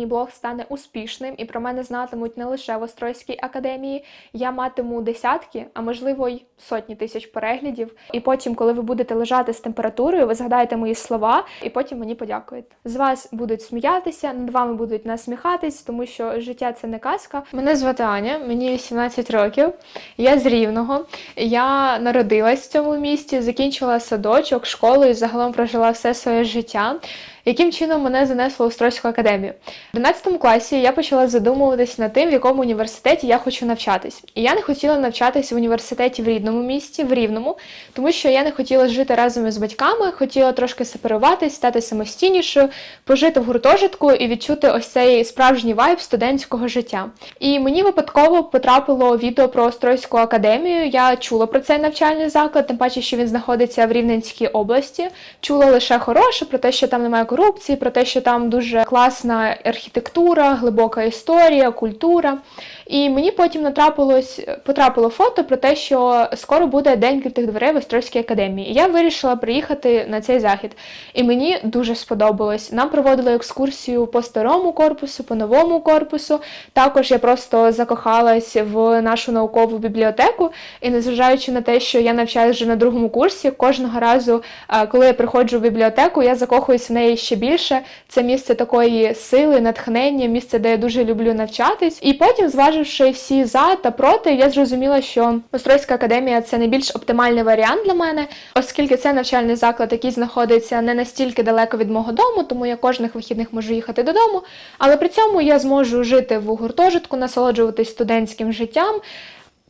мій блог стане успішним і про мене знатимуть не лише в Острозькій академії, я матиму десятки, а можливо й сотні тисяч переглядів. І потім, коли ви будете лежати з температурою, ви згадаєте мої слова, і потім мені подякуєте. З вас будуть сміятися, над вами будуть насміхатись, тому що життя це не казка. Мене звати Аня, мені 18 років. Я з Рівного. Я народилась в цьому місті, закінчила садочок, школу і загалом прожила все своє життя. Яким чином мене занесло у Стройську академію? В 11 класі я почала задумуватись над тим, в якому університеті я хочу навчатись. І я не хотіла навчатись в університеті в рідному місті, в Рівному, тому що я не хотіла жити разом із батьками, хотіла трошки сепаруватись, стати самостійнішою, пожити в гуртожитку і відчути ось цей справжній вайб студентського життя. І мені випадково потрапило відео про Острозьку академію. Я чула про цей навчальний заклад, тим паче, що він знаходиться в Рівненській області. Чула лише хороше про те, що там немає корупції, про те, що там дуже класна архітектура, глибока історія, культура. І мені потім натрапилось потрапило фото про те, що скоро буде день відкритих дверей в Острозькій академії. І я вирішила приїхати на цей захід. І мені дуже сподобалось. Нам проводили екскурсію по старому корпусу, по новому корпусу. Також я просто закохалась в нашу наукову бібліотеку. І незважаючи на те, що я навчаюся вже на другому курсі, кожного разу, коли я приходжу в бібліотеку, я закохуюсь в неї ще більше. Це місце такої сили, натхнення, місце, де я дуже люблю навчатись. І потім, зваживши всі за та проти, я зрозуміла, що Острозька академія це найбільш оптимальний варіант для мене, оскільки це навчальний заклад, який знаходиться не настільки далеко від мого дому, тому я кожних вихідних можу їхати додому. Але при цьому я зможу жити в гуртожитку, насолоджуватись студентським життям.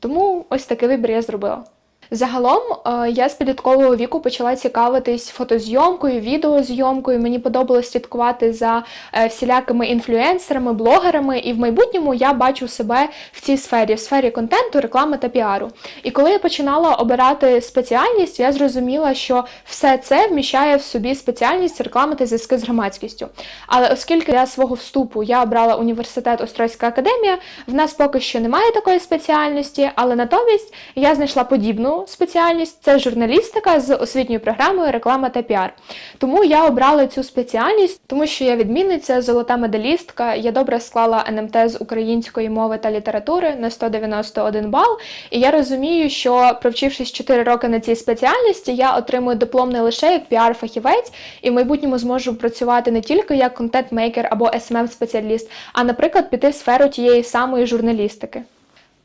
Тому ось такий вибір я зробила. Загалом е, я з підліткового віку почала цікавитись фотозйомкою, відеозйомкою. Мені подобалось слідкувати за е, всілякими інфлюенсерами, блогерами, і в майбутньому я бачу себе в цій сфері, в сфері контенту, реклами та піару. І коли я починала обирати спеціальність, я зрозуміла, що все це вміщає в собі спеціальність реклами та зв'язки з громадськістю. Але оскільки для свого вступу я обрала університет Острозька академія, в нас поки що немає такої спеціальності, але натомість я знайшла подібну спеціальність це журналістика з освітньою програмою реклама та піар. Тому я обрала цю спеціальність, тому що я відмінниця, золота медалістка. Я добре склала НМТ з української мови та літератури на 191 бал. І я розумію, що провчившись 4 роки на цій спеціальності, я отримую диплом не лише як піар-фахівець, і в майбутньому зможу працювати не тільки як контент-мейкер або smm спеціаліст а, наприклад, піти в сферу тієї самої журналістики.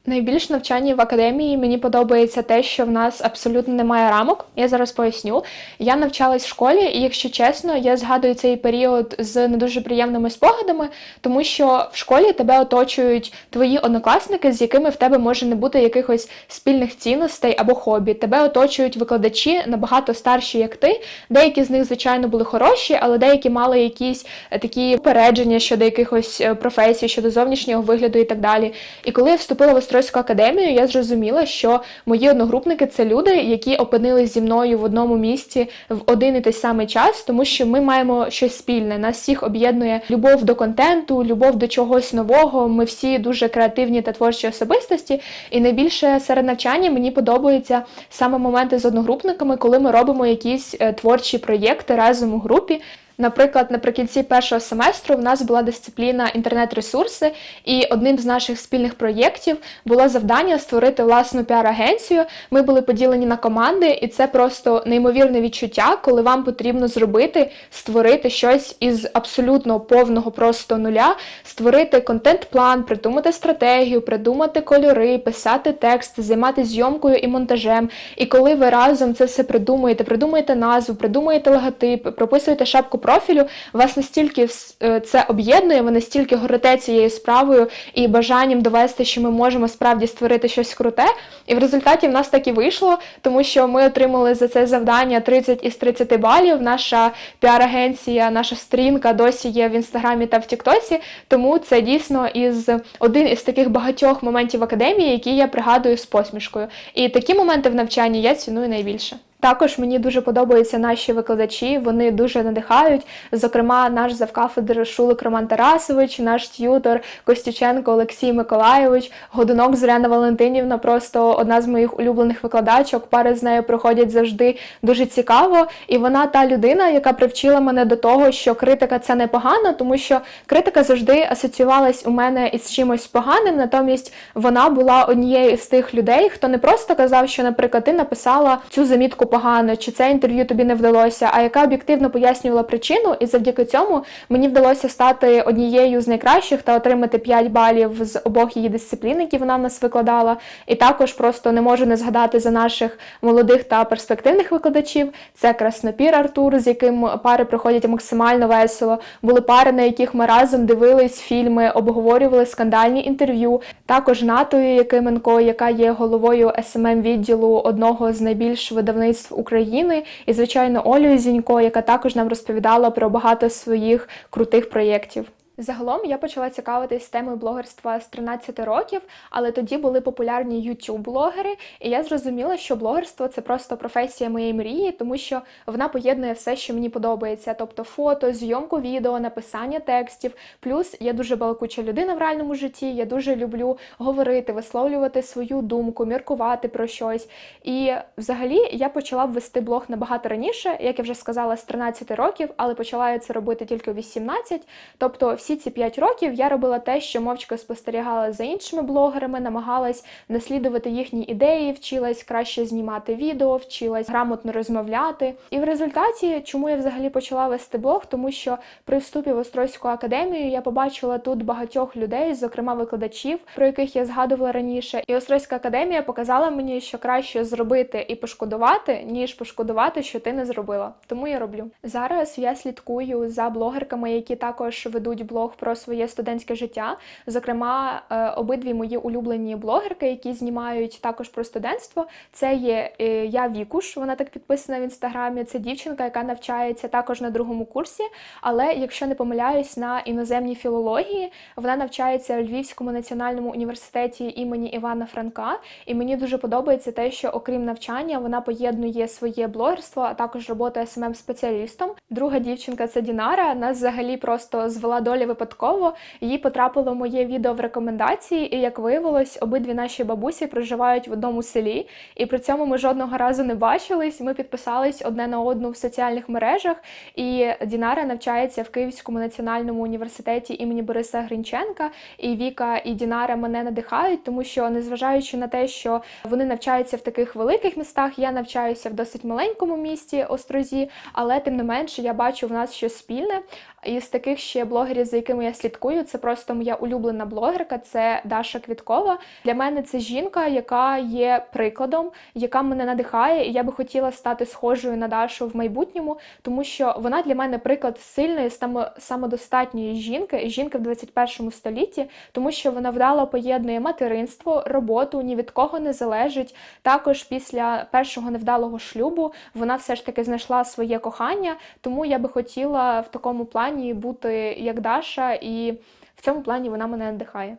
Найбільш навчання в академії мені подобається те, що в нас абсолютно немає рамок. Я зараз поясню. Я навчалась в школі, і якщо чесно, я згадую цей період з не дуже приємними спогадами, тому що в школі тебе оточують твої однокласники, з якими в тебе може не бути якихось спільних цінностей або хобі. Тебе оточують викладачі набагато старші, як ти. Деякі з них, звичайно, були хороші, але деякі мали якісь е, такі попередження щодо якихось е, професій, щодо зовнішнього вигляду і так далі. І коли я вступила в Острозьку академію, я зрозуміла, що мої одногрупники це люди, які опинились зі мною в одному місці в один і той самий час, тому що ми маємо щось спільне. Нас всіх об'єднує любов до контенту, любов до чогось нового. Ми всі дуже креативні та творчі особистості. І найбільше серед навчання мені подобаються саме моменти з одногрупниками, коли ми робимо якісь е, творчі проєкти разом у групі. Наприклад, наприкінці першого семестру в нас була дисципліна інтернет-ресурси, і одним з наших спільних проєктів було завдання створити власну піар-агенцію. Ми були поділені на команди, і це просто неймовірне відчуття, коли вам потрібно зробити, створити щось із абсолютно повного просто нуля, створити контент-план, придумати стратегію, придумати кольори, писати текст, займатися зйомкою і монтажем. І коли ви разом це все придумуєте, придумуєте назву, придумуєте логотип, прописуєте шапку профілю, вас настільки е, це об'єднує, ви настільки горите цією справою і бажанням довести, що ми можемо справді створити щось круте. І в результаті в нас так і вийшло, тому що ми отримали за це завдання 30 із 30 балів. Наша піар-агенція, наша сторінка досі є в інстаграмі та в Тіктосі. Тому це дійсно із один із таких багатьох моментів академії, які я пригадую з посмішкою. І такі моменти в навчанні я ціную найбільше. Також мені дуже подобаються наші викладачі, вони дуже надихають. Зокрема, наш завкафедр Шулик Роман Тарасович, наш т'ютор Костюченко Олексій Миколайович, Годунок Зоряна Валентинівна просто одна з моїх улюблених викладачок. Пари з нею проходять завжди дуже цікаво. І вона та людина, яка привчила мене до того, що критика це не погано, тому що критика завжди асоціювалась у мене із чимось поганим. Натомість вона була однією з тих людей, хто не просто казав, що, наприклад, ти написала цю замітку погано, чи це інтерв'ю тобі не вдалося, а яка об'єктивно пояснювала причину, і завдяки цьому мені вдалося стати однією з найкращих та отримати 5 балів з обох її дисциплін, які вона в нас викладала. І також просто не можу не згадати за наших молодих та перспективних викладачів. Це Краснопір Артур, з яким пари проходять максимально весело. Були пари, на яких ми разом дивились фільми, обговорювали скандальні інтерв'ю. Також Натою Якименко, яка є головою СММ відділу одного з найбільш видавництв України, і звичайно Олею Зінько, яка також нам розповідала про багато своїх крутих проєктів. Загалом я почала цікавитись темою блогерства з 13 років, але тоді були популярні YouTube-блогери, і я зрозуміла, що блогерство це просто професія моєї мрії, тому що вона поєднує все, що мені подобається, тобто фото, зйомку відео, написання текстів. Плюс я дуже балакуча людина в реальному житті. Я дуже люблю говорити, висловлювати свою думку, міркувати про щось. І взагалі я почала вести блог набагато раніше, як я вже сказала, з 13 років, але почала я це робити тільки у 18. Тобто всі ці 5 років я робила те, що мовчки спостерігала за іншими блогерами, намагалась наслідувати їхні ідеї, вчилась краще знімати відео, вчилась грамотно розмовляти. І в результаті, чому я взагалі почала вести блог, тому що при вступі в Острозьку академію я побачила тут багатьох людей, зокрема викладачів, про яких я згадувала раніше. І Острозька академія показала мені, що краще зробити і пошкодувати, ніж пошкодувати, що ти не зробила. Тому я роблю. Зараз я слідкую за блогерками, які також ведуть блог блог про своє студентське життя. Зокрема, е, обидві мої улюблені блогерки, які знімають також про студентство. Це є е, я Вікуш, вона так підписана в інстаграмі. Це дівчинка, яка навчається також на другому курсі. Але якщо не помиляюсь, на іноземній філології вона навчається у Львівському національному університеті імені Івана Франка. І мені дуже подобається те, що окрім навчання, вона поєднує своє блогерство, а також роботу смм спеціалістом Друга дівчинка це Дінара. Нас взагалі просто звела доля випадково. Їй потрапило моє відео в рекомендації, і як виявилось, обидві наші бабусі проживають в одному селі, і при цьому ми жодного разу не бачились. Ми підписались одне на одну в соціальних мережах. І Дінара навчається в Київському національному університеті імені Бориса Гринченка. І Віка і Дінара мене надихають, тому що, незважаючи на те, що вони навчаються в таких великих містах, я навчаюся в досить маленькому місті Острозі, але тим не менше я бачу в нас щось спільне. Із таких ще блогерів, за якими я слідкую, це просто моя улюблена блогерка, це Даша Квіткова. Для мене це жінка, яка є прикладом, яка мене надихає, і я би хотіла стати схожою на Дашу в майбутньому, тому що вона для мене приклад сильної, самодостатньої жінки, жінки в 21 столітті, тому що вона вдало поєднує материнство, роботу, ні від кого не залежить. Також після першого невдалого шлюбу вона все ж таки знайшла своє кохання, тому я би хотіла в такому плані бути як Даша, і в цьому плані вона мене надихає.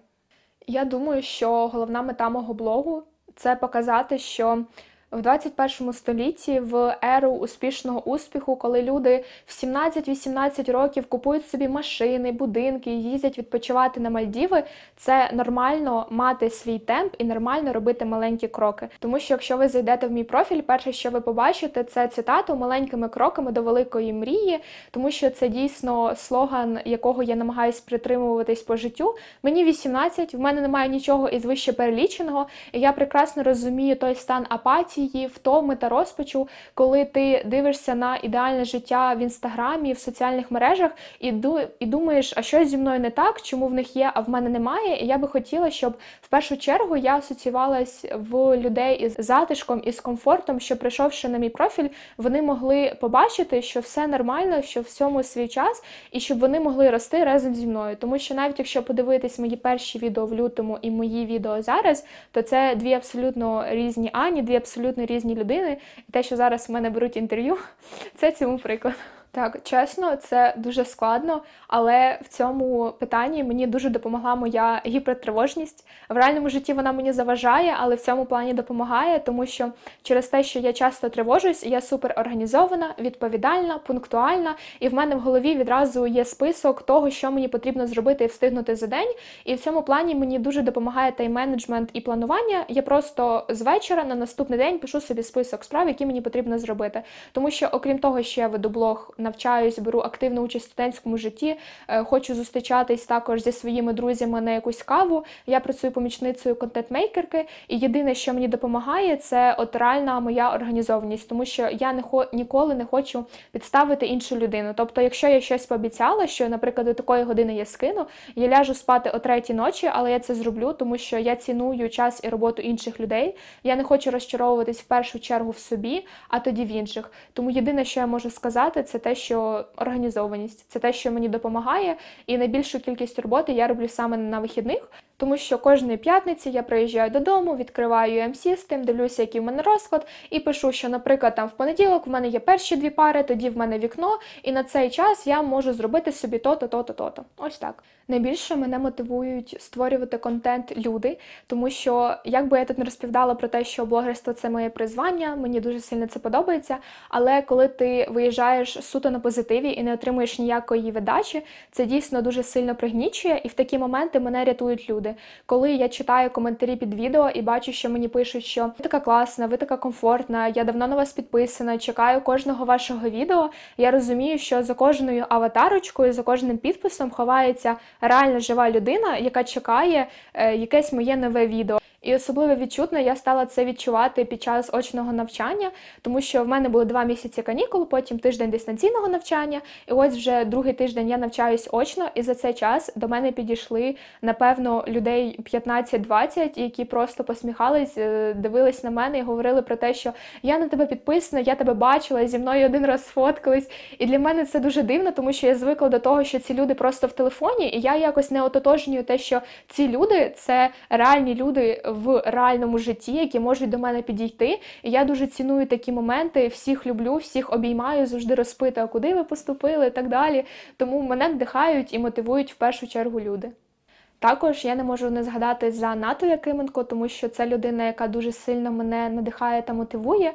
Я думаю, що головна мета мого блогу це показати, що в 21 столітті в еру успішного успіху, коли люди в 17-18 років купують собі машини, будинки, їздять відпочивати на Мальдіви, це нормально мати свій темп і нормально робити маленькі кроки. Тому що якщо ви зайдете в мій профіль, перше, що ви побачите, це цитату маленькими кроками до великої мрії, тому що це дійсно слоган, якого я намагаюсь притримуватись по життю. Мені 18, в мене немає нічого із вище переліченого, і я прекрасно розумію той стан апатії апатії, втоми та розпачу, коли ти дивишся на ідеальне життя в інстаграмі, в соціальних мережах, і і думаєш, а що зі мною не так, чому в них є, а в мене немає. І я би хотіла, щоб в першу чергу я асоціювалась в людей із затишком і з комфортом, що прийшовши на мій профіль, вони могли побачити, що все нормально, що всьому свій час, і щоб вони могли рости разом зі мною. Тому що навіть якщо подивитись мої перші відео в лютому і мої відео зараз, то це дві абсолютно різні ані, дві абсолютно абсолютно різні людини. І те, що зараз в мене беруть інтерв'ю, це цьому приклад. Так, чесно, це дуже складно, але в цьому питанні мені дуже допомогла моя гіпертривожність. В реальному житті вона мені заважає, але в цьому плані допомагає, тому що через те, що я часто тривожусь, я супер організована, відповідальна, пунктуальна, і в мене в голові відразу є список того, що мені потрібно зробити і встигнути за день. І в цьому плані мені дуже допомагає тайм-менеджмент і планування. Я просто з вечора на наступний день пишу собі список справ, які мені потрібно зробити. Тому що, окрім того, що я веду блог, навчаюсь, беру активну участь в студентському житті, е, хочу зустрічатись також зі своїми друзями на якусь каву. Я працюю помічницею контент-мейкерки, і єдине, що мені допомагає, це от реальна моя організованість, тому що я не хо ніколи не хочу підставити іншу людину. Тобто, якщо я щось пообіцяла, що, наприклад, до такої години я скину, я ляжу спати о третій ночі, але я це зроблю, тому що я ціную час і роботу інших людей. Я не хочу розчаровуватись в першу чергу в собі, а тоді в інших. Тому єдине, що я можу сказати, це те, що організованість, це те, що мені допомагає, і найбільшу кількість роботи я роблю саме на вихідних. Тому що кожної п'ятниці я приїжджаю додому, відкриваю M-System, дивлюся, який в мене розклад, і пишу, що, наприклад, там в понеділок в мене є перші дві пари, тоді в мене вікно, і на цей час я можу зробити собі то-то, то-то, то-то. Ось так. Найбільше мене мотивують створювати контент люди, тому що, як би я тут не розповідала про те, що блогерство це моє призвання, мені дуже сильно це подобається. Але коли ти виїжджаєш суто на позитиві і не отримуєш ніякої видачі, це дійсно дуже сильно пригнічує, і в такі моменти мене рятують люди. Коли я читаю коментарі під відео і бачу, що мені пишуть, що ви така класна, ви така комфортна, я давно на вас підписана, чекаю кожного вашого відео. Я розумію, що за кожною аватарочкою, за кожним підписом ховається реальна жива людина, яка чекає е, якесь моє нове відео. І особливо відчутно я стала це відчувати під час очного навчання, тому що в мене були два місяці канікул, потім тиждень дистанційного навчання. І ось вже другий тиждень я навчаюсь очно, і за цей час до мене підійшли напевно людей 15-20, які просто посміхались, е, дивились на мене і говорили про те, що я на тебе підписана, я тебе бачила, зі мною один раз сфоткались. І для мене це дуже дивно, тому що я звикла до того, що ці люди просто в телефоні, і я якось не ототожнюю те, що ці люди це реальні люди в реальному житті, які можуть до мене підійти. І я дуже ціную такі моменти, всіх люблю, всіх обіймаю, завжди розпитую, куди ви поступили і так далі. Тому мене вдихають і мотивують в першу чергу люди. Також я не можу не згадати за НАТО Якименко, тому що це людина, яка дуже сильно мене надихає та мотивує.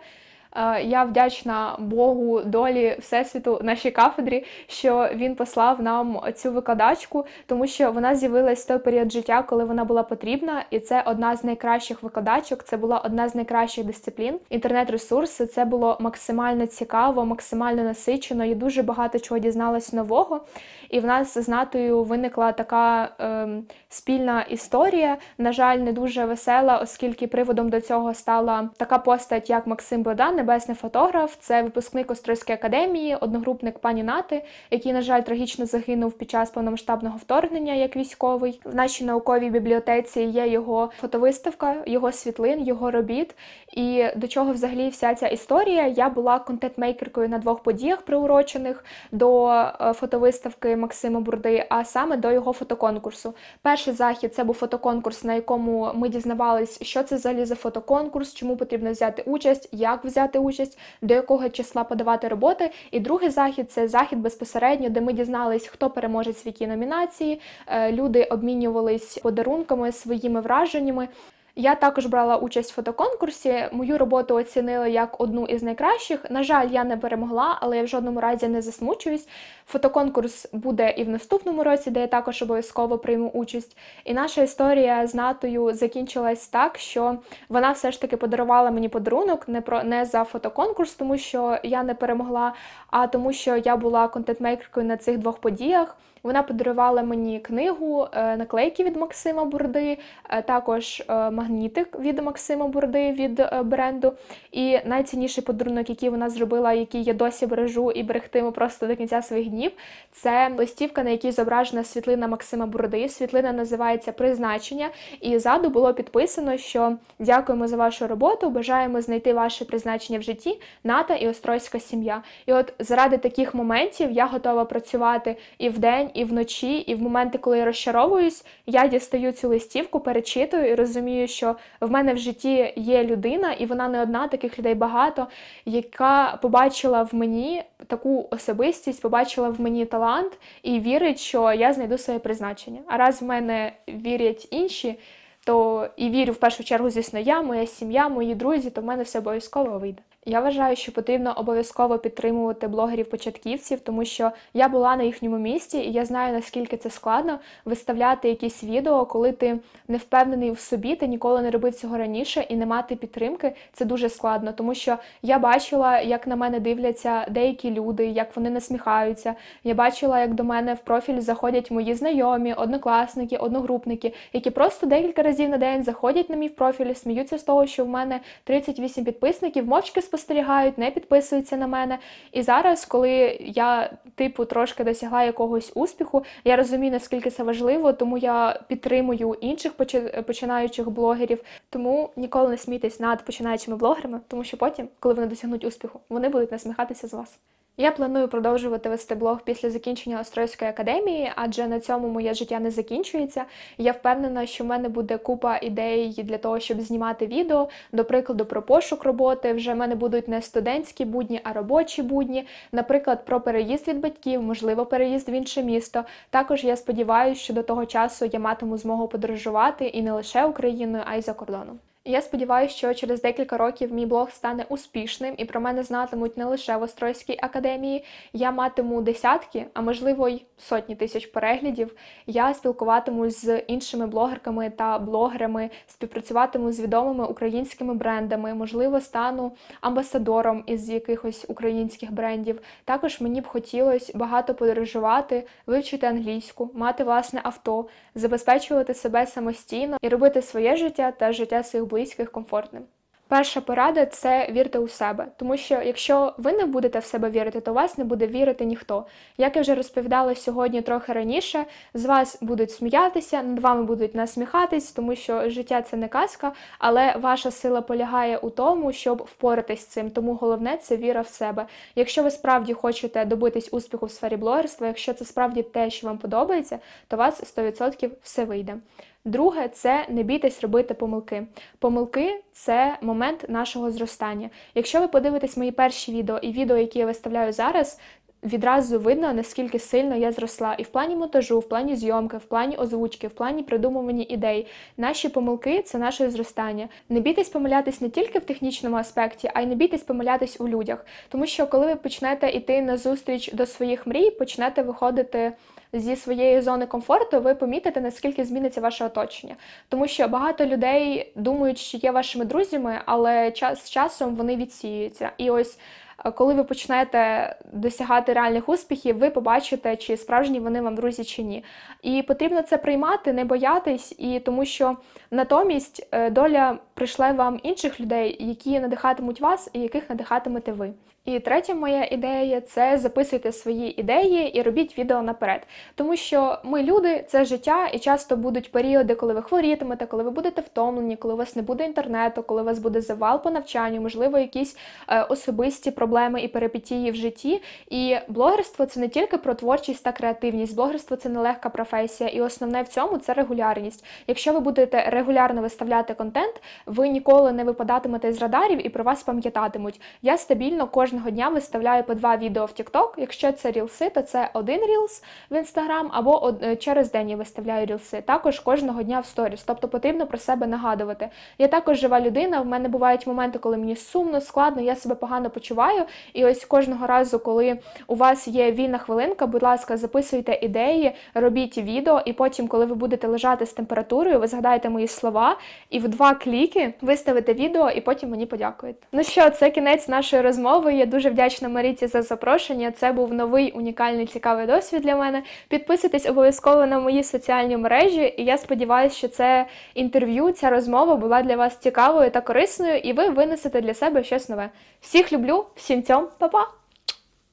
Е, Я вдячна Богу, долі Всесвіту, нашій кафедрі, що він послав нам цю викладачку, тому що вона з'явилась в той період життя, коли вона була потрібна, і це одна з найкращих викладачок, це була одна з найкращих дисциплін. Інтернет-ресурси це було максимально цікаво, максимально насичено і дуже багато чого дізналась нового. І в нас з Натою виникла така ем, спільна історія. На жаль, не дуже весела, оскільки приводом до цього стала така постать, як Максим Бодан, небесний фотограф. Це випускник Острозької академії, одногрупник пані Нати, який, на жаль, трагічно загинув під час повномасштабного вторгнення як військовий. В нашій науковій бібліотеці є його фотовиставка, його світлин, його робіт. І до чого взагалі вся ця історія? Я була контент-мейкеркою на двох подіях, приурочених до е, фотовиставки Максима Бурди, а саме до його фотоконкурсу. Перший захід це був фотоконкурс, на якому ми дізнавались, що це взагалі за фотоконкурс, чому потрібно взяти участь, як взяти участь, до якого числа подавати роботи. І другий захід це захід безпосередньо, де ми дізнались, хто переможець в якій номінації. Е, Люди обмінювались подарунками, своїми враженнями. Я також брала участь в фотоконкурсі. Мою роботу оцінили як одну із найкращих. На жаль, я не перемогла, але я в жодному разі не засмучуюсь. Фотоконкурс буде і в наступному році, де я також обов'язково прийму участь. І наша історія з Натою закінчилась так, що вона все ж таки подарувала мені подарунок не про не за фотоконкурс, тому що я не перемогла, а тому, що я була контент-мейкеркою на цих двох подіях. Вона подарувала мені книгу, е, наклейки від Максима Бурди, е, також е, магнітик від Максима Бурди від е, бренду. І найцінніший подарунок, який вона зробила, який я досі бережу і берегтиму просто до кінця своїх днів, це листівка, на якій зображена світлина Максима Бурди. Світлина називається Призначення. І ззаду було підписано, що дякуємо за вашу роботу, бажаємо знайти ваше призначення в житті, ната і остройська сім'я. І от заради таких моментів я готова працювати і вдень, і вночі, і в моменти, коли я розчаровуюсь, я дістаю цю листівку, перечитую і розумію, що в мене в житті є людина, і вона не одна, таких людей багато, яка побачила в мені таку особистість, побачила в мені талант і вірить, що я знайду своє призначення. А раз в мене вірять інші, то і вірю в першу чергу, звісно, я, моя сім'я, мої друзі, то в мене все обов'язково вийде. Я вважаю, що потрібно обов'язково підтримувати блогерів-початківців, тому що я була на їхньому місці, і я знаю, наскільки це складно виставляти якісь відео, коли ти не впевнений в собі, ти ніколи не робив цього раніше, і не мати підтримки це дуже складно, тому що я бачила, як на мене дивляться деякі люди, як вони насміхаються. Я бачила, як до мене в профіль заходять мої знайомі, однокласники, одногрупники, які просто декілька разів на день заходять на мій профіль, сміються з того, що в мене 38 підписників, мовчки спостерігають, не підписуються на мене. І зараз, коли я, типу, трошки досягла якогось успіху, я розумію, наскільки це важливо, тому я підтримую інших почи- починаючих блогерів. Тому ніколи не смійтесь над починаючими блогерами, тому що потім, коли вони досягнуть успіху, вони будуть насміхатися з вас. Я планую продовжувати вести блог після закінчення Острозької академії, адже на цьому моє життя не закінчується. Я впевнена, що в мене буде купа ідей для того, щоб знімати відео. До прикладу, про пошук роботи. Вже в мене будуть не студентські будні, а робочі будні. Наприклад, про переїзд від батьків, можливо, переїзд в інше місто. Також я сподіваюся, що до того часу я матиму змогу подорожувати і не лише Україною, а й за кордоном. Я сподіваюся, що через декілька років мій блог стане успішним і про мене знатимуть не лише в Острозькій академії. Я матиму десятки, а можливо й сотні тисяч переглядів. Я спілкуватимусь з іншими блогерками та блогерами, співпрацюватиму з відомими українськими брендами, можливо, стану амбасадором із якихось українських брендів. Також мені б хотілося багато подорожувати, вивчити англійську, мати власне авто, забезпечувати себе самостійно і робити своє життя та життя своїх близьких комфортним. Перша порада це вірте у себе, тому що якщо ви не будете в себе вірити, то вас не буде вірити ніхто. Як я вже розповідала сьогодні трохи раніше, з вас будуть сміятися, над вами будуть насміхатись, тому що життя це не казка, але ваша сила полягає у тому, щоб впоратись з цим. Тому головне це віра в себе. Якщо ви справді хочете добитись успіху в сфері блогерства, якщо це справді те, що вам подобається, то вас 100% все вийде. Друге, це не бійтесь робити помилки. Помилки це момент нашого зростання. Якщо ви подивитесь мої перші відео і відео, які я виставляю зараз, відразу видно, наскільки сильно я зросла і в плані монтажу, в плані зйомки, в плані озвучки, в плані придумування ідей. Наші помилки це наше зростання. Не бійтесь помилятись не тільки в технічному аспекті, а й не бійтесь помилятись у людях. Тому що коли ви почнете йти на зустріч до своїх мрій, почнете виходити. Зі своєї зони комфорту ви помітите, наскільки зміниться ваше оточення. Тому що багато людей думають, що є вашими друзями, але час з часом вони відсіюються. І ось коли ви почнете досягати реальних успіхів, ви побачите, чи справжні вони вам друзі чи ні. І потрібно це приймати, не боятись, і тому що натомість е, доля прийшле вам інших людей, які надихатимуть вас і яких надихатимете ви. І третя моя ідея це записуйте свої ідеї і робіть відео наперед. Тому що ми люди, це життя, і часто будуть періоди, коли ви хворітимете, коли ви будете втомлені, коли у вас не буде інтернету, коли у вас буде завал по навчанню, можливо, якісь е, особисті проблеми і перипетії в житті. І блогерство це не тільки про творчість та креативність. Блогерство це нелегка професія, і основне в цьому це регулярність. Якщо ви будете регулярно виставляти контент, ви ніколи не випадатимете з радарів і про вас пам'ятатимуть. Я стабільно кожного дня виставляю по два відео в TikTok. Якщо це рілси, то це один рілс в Instagram, або е, через день я виставляю рілси. Також кожного дня в сторіс. Тобто потрібно про себе нагадувати. Я також жива людина. В мене бувають моменти, коли мені сумно, складно, я себе погано почуваю. І ось кожного разу, коли у вас є вільна хвилинка, будь ласка, записуйте ідеї, робіть відео, і потім, коли ви будете лежати з температурою, ви згадаєте мої слова, і в два кліки виставите відео, і потім мені подякуєте. Ну що, це кінець нашої розмови. Я дуже вдячна Маріці за запрошення. Це був новий унікальний цікавий досвід для мене. Підписуйтесь обов'язково на мої соціальні мережі, і я сподіваюся, що це інтерв'ю, ця розмова була для вас цікавою та корисною, і ви винесете для себе щось нове. Всіх люблю, всім цьом, па-па!